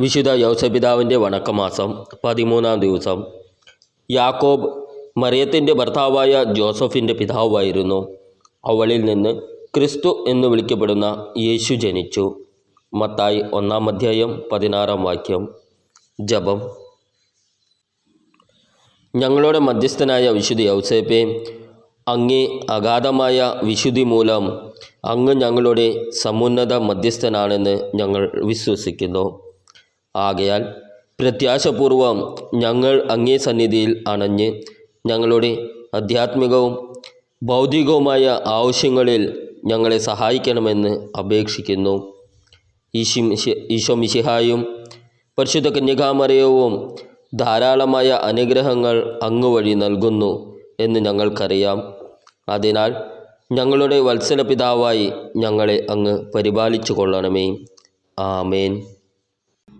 വിശുദ്ധ യൗസപിതാവിന്റെ വണക്കമാസം പതിമൂന്നാം ദിവസം. യാക്കോബ് മറിയത്തിന്റെ ഭർത്താവായ ജോസഫിന്റെ പിതാവായിരുന്നു. അവളിൽ നിന്ന് ക്രിസ്തു എന്ന് വിളിക്കപ്പെടുന്ന യേശു ജനിച്ചു. മത്തായി ഒന്നാം അധ്യായം പതിനാറാം വാക്യം. ജപം. ഞങ്ങളുടെ മധ്യസ്ഥനായ വിശുദ്ധ യൗസേപ്പെ അങ്ങേ അഗാധമായ വിശുദ്ധി മൂലം അങ്ങ് ഞങ്ങളുടെ സമുന്നത മധ്യസ്ഥനാണെന്ന് ഞങ്ങൾ വിശ്വസിക്കുന്നു. ആകയാൽ പ്രത്യാശപൂർവം ഞങ്ങൾ അങ്ങേ സന്നിധിയിൽ അണഞ്ഞ് ഞങ്ങളുടെ ആധ്യാത്മികവും ഭൗതികവുമായ ആവശ്യങ്ങളിൽ ഞങ്ങളെ സഹായിക്കണമെന്ന് അപേക്ഷിക്കുന്നു. ഈശി ഈശോ മിശിഹായും പരിശുദ്ധ കന്യകാമറിയവും ധാരാളമായ അനുഗ്രഹങ്ങൾ അങ്ങ് വഴി നൽകുന്നു എന്ന് ഞങ്ങൾക്കറിയാം. അതിനാൽ ഞങ്ങളുടെ വത്സല പിതാവായി ഞങ്ങളെ അങ്ങ് പരിപാലിച്ചു കൊള്ളണമേ. ആമേൻ.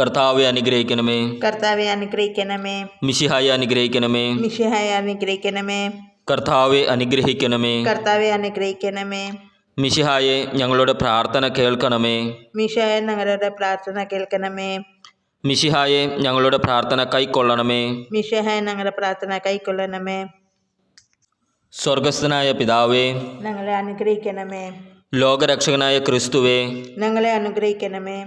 കർത്താവെ അനുഗ്രഹിക്കണമേ. കർത്താവെ അനുഗ്രഹിക്കണമേ. മിശിഹായെ അനുഗ്രഹിക്കണമേ. മിഷിഹായെ അനുഗ്രഹിക്കണമേ. കർത്താവെ അനുഗ്രഹിക്കണമേ. കർത്താവെ അനുഗ്രഹിക്കണമേ. മിഷിഹായെ ഞങ്ങളുടെ പ്രാർത്ഥന കേൾക്കണമേ. മിഷായ ഞങ്ങളുടെ പ്രാർത്ഥന കേൾക്കണമേ. മിഷിഹായെ ഞങ്ങളുടെ പ്രാർത്ഥന കൈക്കൊള്ളണമേ. മിഷഹായ ഞങ്ങളുടെ പ്രാർത്ഥന കൈക്കൊള്ളണമേ. സ്വർഗസ്ഥനായ പിതാവേ. ഞങ്ങളെ അനുഗ്രഹിക്കണമേ. ലോകരക്ഷകനായ ക്രിസ്തുവേ. ഞങ്ങളെ അനുഗ്രഹിക്കണമേ.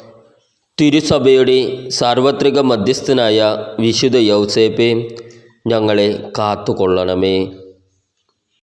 തിരുസഭയുടെ സാർവത്രിക മധ്യസ്ഥനായ വിശുദ്ധ യൗസേപ്പെ ഞങ്ങളെ കാത്തുകൊള്ളണമേ.